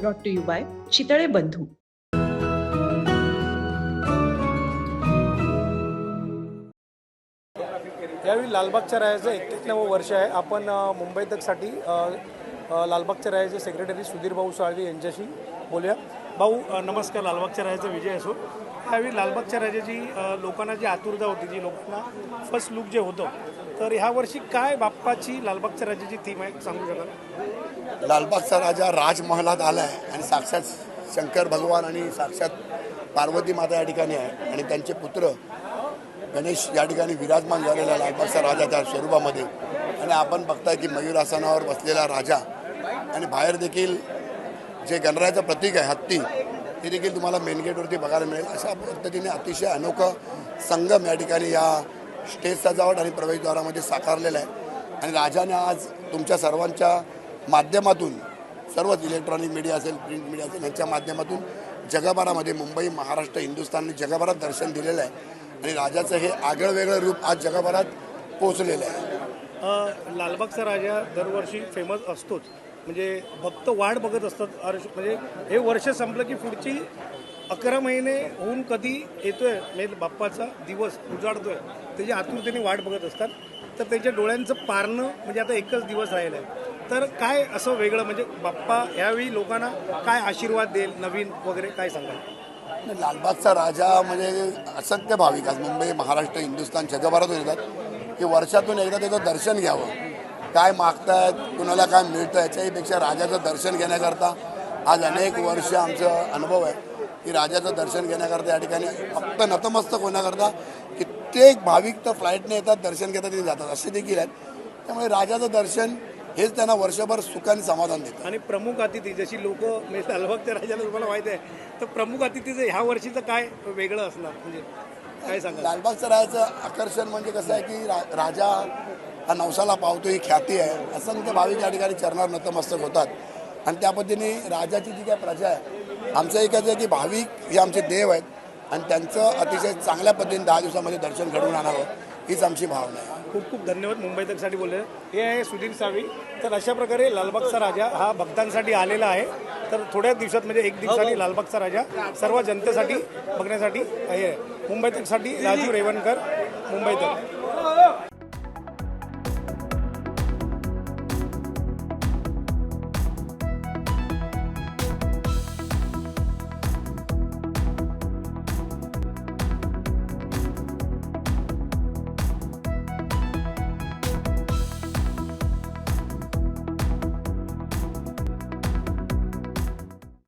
Brought to you by Chitale Bandhu यावेळी लालबागच्या रायाचं एकतीसनावं वर्ष आहे. आपण मुंबई तकसाठी लालबागच्या रायाचे सेक्रेटरी सुधीर भाऊ साळवे यांच्याशी बोलूया. भाऊ नमस्कार. लालबागच्या रायाचा विजय असो. त्यावेळी लालबागच्या राजाची लोकांना जी आतुरता होती जी लोकांना फर्स्ट लुक जे होतं तर ह्या वर्षी काय बाप्पाची लालबागच्या राजाची थीम आहे सांगू शकाल? लालबागचा राजा राजमहालात आला आहे आणि साक्षात शंकर भगवान आणि साक्षात पार्वती माता या ठिकाणी आहे. आणि त्यांचे पुत्र गणेश या ठिकाणी विराजमान झालेला लालबागचा राजा त्या स्वरूपामध्ये. आणि आपण बघताय की मयूरासनावर बसलेला राजा. आणि बाहेर देखील जे गणरायाचं प्रतीक आहे हत्ती ते देखील तुम्हाला मेन गेटवरती बघायला मिळेल. अशा पद्धतीने अतिशय अनोखं संगम या ठिकाणी या स्टेज सजावट आणि प्रवेशद्वारामध्ये साकारलेला आहे. आणि राजाने आज तुमच्या सर्वांच्या माध्यमातून सर्वच इलेक्ट्रॉनिक मीडिया असेल प्रिंट मीडिया असेल यांच्या माध्यमातून जगभरामध्ये मुंबई महाराष्ट्र हिंदुस्थानने जगभरात दर्शन दिलेलं आहे. आणि राजाचं हे आगळं वेगळं रूप आज जगभरात पोचलेलं आहे. लालबागचा राजा दरवर्षी फेमस असतोच. म्हणजे भक्त वाढ बघत असतात. अर्ष म्हणजे हे वर्ष संपलं की पुढची अकरा महिने होऊन कधी येतोय. म्हणजे बाप्पाचा दिवस उजाडतोय. त्याची आतुरतेने वाट बघत असतात. तर त्याच्या डोळ्यांचं पारणं म्हणजे आता एकच दिवस राहिलं आहे. तर काय असं वेगळं? म्हणजे बाप्पा यावेळी लोकांना काय आशीर्वाद देईल? नवीन वगैरे काय सांगाल? लालबागचा राजा म्हणजे असंख्य भाविक आज मुंबई महाराष्ट्र हिंदुस्थान जगभरातून येतात. की वर्षातून एकदा त्याचं दर्शन घ्यावं. काय मागतायत कुणाला काय मिळतं याच्याही पेक्षा राजाचं दर्शन घेण्याकरता आज अनेक वर्ष आमचं अनुभव आहे की राजाचं दर्शन घेण्याकरता या ठिकाणी फक्त नतमस्तक होण्याकरता कित्येक भाविक तर फ्लाईटने येतात दर्शन घेतात आणि जातात. असे देखील आहेत. त्यामुळे राजाचं दर्शन हेच त्यांना वर्षभर सुख आणि समाधान देतं. आणि प्रमुख अतिथी जशी लोक म्हणजे लालबागच्या राजाला तुम्हाला माहिती आहे तर प्रमुख अतिथीचं ह्या वर्षीचं काय वेगळं असणार? म्हणजे काय सांगाल? लालबागचं राहायचं आकर्षण म्हणजे कसं आहे की रा राजा हा नवसाला पावतो ही ख्याती आहे. असंख्य भाविक या ठिकाणी चरणार नतमस्तक होतात. आणि त्या पद्धतीने राजाची जी काय प्रजा आहे आमचं एकच आहे की भाविक हे आमचे देव आहेत. आणि त्यांचं अतिशय चांगल्या पद्धतीने दहा दिवसामध्ये दर्शन घडवून आणावं हीच आमची भावना आहे. खूप खूप धन्यवाद मुंबई तकसाठी बोलले. हे आहे सुधीर सावी. तर अशा प्रकारे लालबागचा राजा हा भक्तांसाठी आलेला आहे. तर थोड्याच दिवसात म्हणजे एक दिवसांनी लालबागचा राजा सर्व जनतेसाठी बघण्यासाठी आहे. मुंबई तकसाठी राजू रेवणकर मुंबई तक.